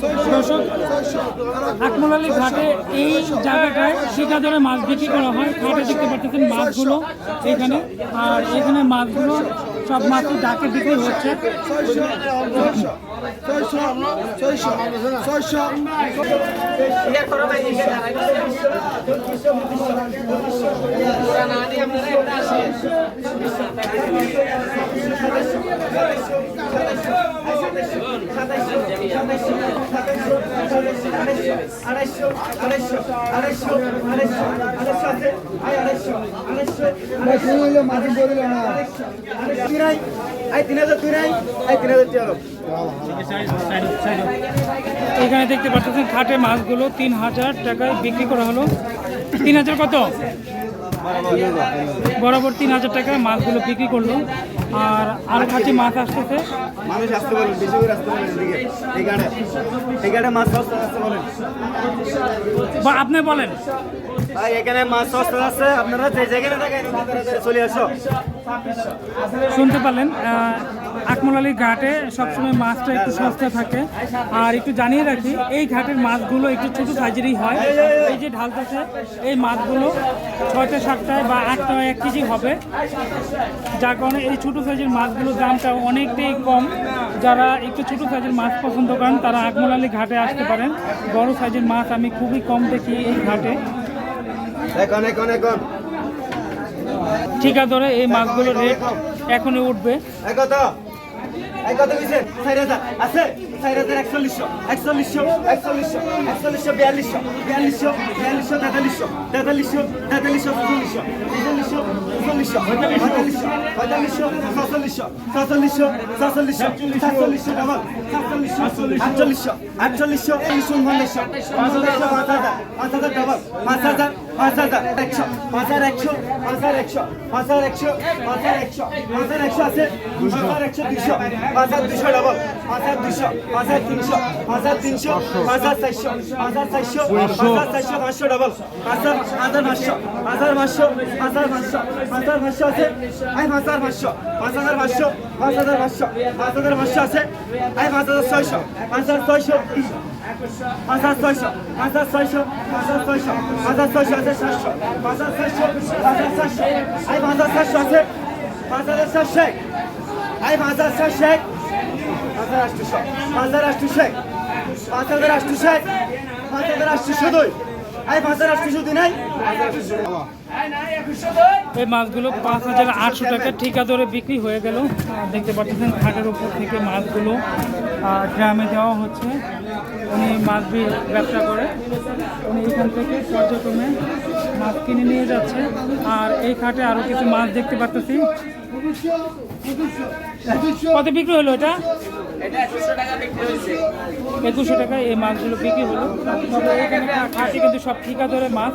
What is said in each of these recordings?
দর্শক আকমলালি ঘাটে এই জায়গাটায় শিকাদরে মাছ বিক্রি করা হয়। ঘাটে দেখতে পাচ্ছেন মাছগুলো এখানে। আর এখানে মাছগুলো সব মাছই ডাকে বিক্রি হচ্ছে। আড়াইশো এখানে দেখতে পাচ্ছেন খাটে মাছগুলো তিন হাজার টাকায় বিক্রি করা হলো। তিন হাজার কত? বরাবর তিন হাজার টাকায় মাছগুলো বিক্রি করল। আর আরও খাঁচি মাছ আসতেছে। মানুষ আসতে বলেন বেশি করে আসতে বলেন এদিকে এই গাড়ে। এই গাড়ে মাছ সস্তা আসতে বলেন। বা আপনি বলেন। ভাই এখানে মাছ সস্তা আছে আপনারা যে জায়গায় থাকেন চলে আসো। শুনতে পারলেন আহ, আকমল আলীর ঘাটে সবসময় মাছটা একটু সস্তা থাকে। আর একটু জানিয়ে রাখি এই ঘাটের মাছগুলো একটু ছোট সাইজেরই হয়। এই যে ঢালতেছে এই মাছগুলো ছয়টা সাতটায় বা আটটায় এক কেজি হবে। যার কারণে এই ছোট সাইজের মাছগুলোর দামটা অনেকটাই কম। যারা একটু ছোট সাইজের মাছ পছন্দ করেন তারা আকমল আলী ঘাটে আসতে পারেন। বড় সাইজের মাছ আমি খুবই কম দেখি এই ঘাটে। এখন এখন এখন ঠিকা ধরে এই মাছগুলোর রেট এখনই উঠবে। এক কত এক কত কইছে? চার হাজার। আছে? চার হাজার একচল্লিশশো। একচল্লিশশো একচল্লিশশো একচল্লিশশো, বিয়াল্লিশশো বিয়াল্লিশশো বিয়াল্লিশশো, তেতাল্লিশশো তেতাল্লিশশো তেতাল্লিশশো চল্লিশশো চল্লিশশো চল্লিশশো পঁয়তাল্লিশশো পঁয়তাল্লিশশো সাতচল্লিশশো সাতচল্লিশশো সাতচল্লিশশো ডাবল সাতচল্লিশশো আটচল্লিশশো আটচল্লিশশো চল্লিশশো উনপঞ্চাশশো উনপঞ্চাশশো পাঁচ হাজার পাঁচ হাজার ডাবল পাঁচ হাজার পাঁচ হাজার একশো পাঁচ হাজার একশো পাঁচ হাজার একশো পাঁচ হাজার একশো পাঁচ একশো পাঁচ আছে পাঁচ হাজার একশো দুশো পাঁচ হাজার দুশো ডাবল পাঁচ হাজার দুশো পাঁচ হাজার তিনশো পাঁচ হাজার পাঁচ হাজার চারশো পাঁচ হাজার চারশো পাঁচ হাজার চারশো পাঁচশো ডাবল পাঁচ হাজার হাজার পাঁচশো পাঁচ হাজার পাঁচশো পাঁচ আছে আই পাঁচ হাজার পাঁচ হাজার পাঁচশো পাঁচ হাজার পাঁচশো পাঁচ হাজার পাঁচশো আছে আই পাঁচ হাজার ছয়শো পাঁচ হাজার ছয়শো সাতশো আই আই নাই এই মাছগুলো পাঁচ হাজার আটশো টাকা ঠিকা দরে বিক্রি হয়ে গেল। দেখতে পাচ্ছেন ঘাটের উপর থেকে মাছগুলো গ্রামে দেওয়া হচ্ছে। উনি মাছ ব্যবসা করে। উনি এখান থেকে পর্যটনে মাছ কিনে নিয়ে যাচ্ছে। আর এই খাটে আরও কিছু মাছ দেখতে পাচ্ছি কত বিক্রি হলো এটা? একুশশো টাকায় এই মাছগুলো বিক্রি হলো। তবে এখানে ঘাটে কিন্তু সব ঠিকা ধরে মাছ।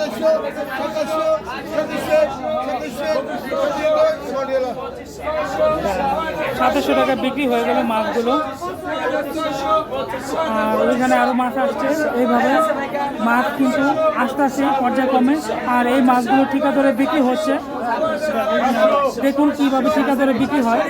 সদস্য সদস্য সাতাশশো টাকা বিক্রি হয়ে গেল মাছগুলো। আর ওইখানে আরও মাছ আসছে। এইভাবে মাছ কিন্তু আস্তে আস্তে পর্যায়ক্রমে। আর এই মাছগুলো ঠিকা দরে বিক্রি হচ্ছে। দেখুন কীভাবে ঠিকা দরে বিক্রি হয়।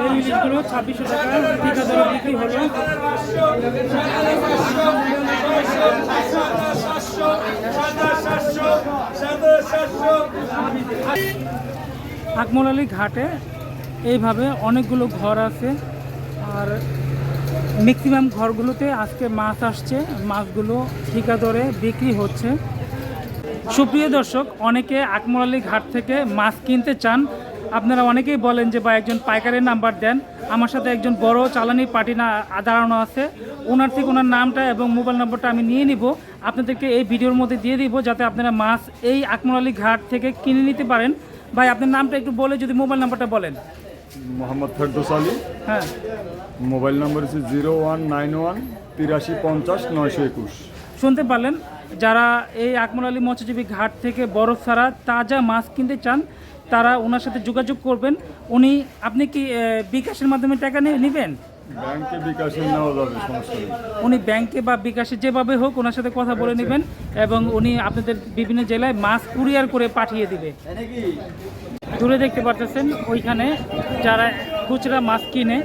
এই ইলিশগুলো ছাব্বিশশো টাকা বিঘা দরে বিক্রি হলো আকমল আলী ঘাটে এইভাবে অনেকগুলো ঘর আছে আর ম্যাক্সিমাম ঘরগুলোতে আজকে মাছ আসছে। মাছগুলো ঠিকা দরে বিক্রি হচ্ছে। সুপ্রিয় দর্শক, অনেকে আকমল আলী ঘাট থেকে মাছ কিনতে চান। আপনারা অনেকেই বলেন যে বা একজন পাইকারের নাম্বার দেন। আমার সাথে একজন বড় চালানি পার্টি না দাঁড়ানো আছে। ওনার থেকে ওনার নামটা এবং মোবাইল নম্বরটা আমি নিয়ে নিব। আপনাদেরকে এই ভিডিওর মধ্যে দিয়ে দিব যাতে আপনারা মাছ এই আকমল আলী ঘাট থেকে কিনে নিতে পারেন। ভাই আপনার নামটা একটু বলে যদি মোবাইল নাম্বারটা বলেন। মোহাম্মদ ফেরদৌস আলী। হ্যাঁ। মোবাইল নম্বর হচ্ছে জিরো ওয়ান নাইন ওয়ান তিরাশি পঞ্চাশ নয়শো একুশ। শুনতে পারলেন? যারা এই আকমল আলী মৎস্যজীবী ঘাট থেকে বরফ ছাড়া তাজা মাছ কিনতে চান তারা ওনার সাথে যোগাযোগ করবেন। উনি আপনি কি বিকাশের মাধ্যমে টাকা নিয়ে নেবেন? ব্যাংকে বিকাশে নেওয়া যাবে সমস্যা উনি ব্যাংকে বা বিকাশে যেভাবে হোক ওনার সাথে কথা বলে নেবেন এবং উনি আপনাদের বিভিন্ন জেলায় মাছ কুরিয়ার করে পাঠিয়ে দিবে। দূরে দেখতে পারতেছেন ওইখানে যারা খুচরা মাছ কিনে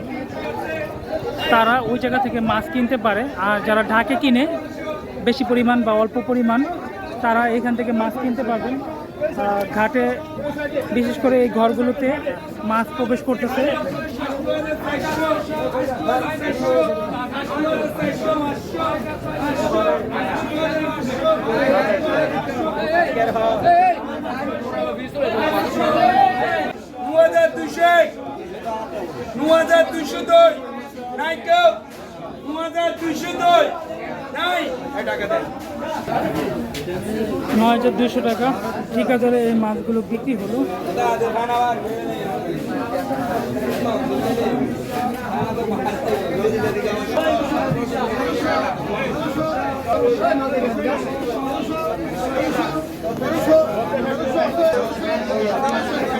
তারা ওই জায়গা থেকে মাছ কিনতে পারে। আর যারা ঢাকে কিনে বেশি পরিমাণ বা অল্প পরিমাণ তারা এখান থেকে মাছ কিনতে পারবেন। ঘাটে, বিশেষ করে এই ঘরগুলোতে মাছ প্রবেশ করতেছে। দুই হাজার দুশো দুই নাই এই টাকা দেন নয় হাজার দুশো টাকা। ঠিকা দরে এই মাছগুলো বিক্রি হলো।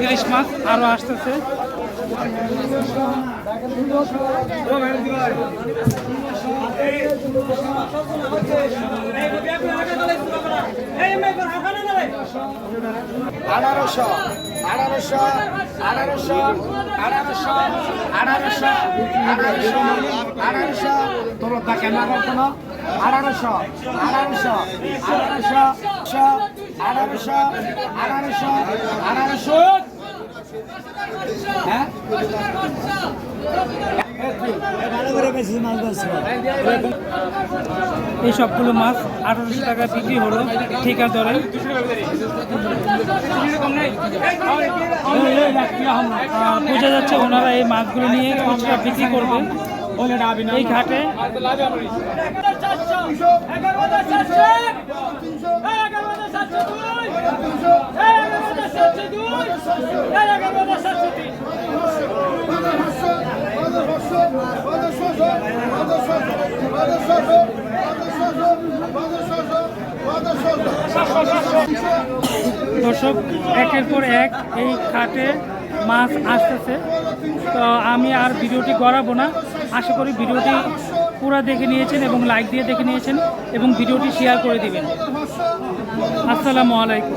ইলিশ মাছ আরও আসতেছে। আঠারোশো আঠারোশো আঠারোশো আঠারোশো আঠারোশো আঠারোশো আঠারোশো। তোর কেন করতো না? আঠারোশো আঠারোশো আঠারোশো আঠারোশো আঠারোশো আঠারোশো। হ্যাঁ? এই সবগুলো মাছ আঠারোশো টাকা বিক্রি হলো, ঠিকা দরে বোঝা যাচ্ছে ওনারা এই মাছগুলো নিয়ে খুচরা বিক্রি করবেন এই ঘাটে দর্শক, একের পর এক এই ঘাটে মাছ আসতেছে। তো আমি আর ভিডিওটি গড়াবো না। আশা করি ভিডিওটি পুরা দেখে নিয়েছেন এবং লাইক দিয়ে দেখে নিয়েছেন এবং ভিডিওটি শেয়ার করে দিবেন। আসসালামু আলাইকুম।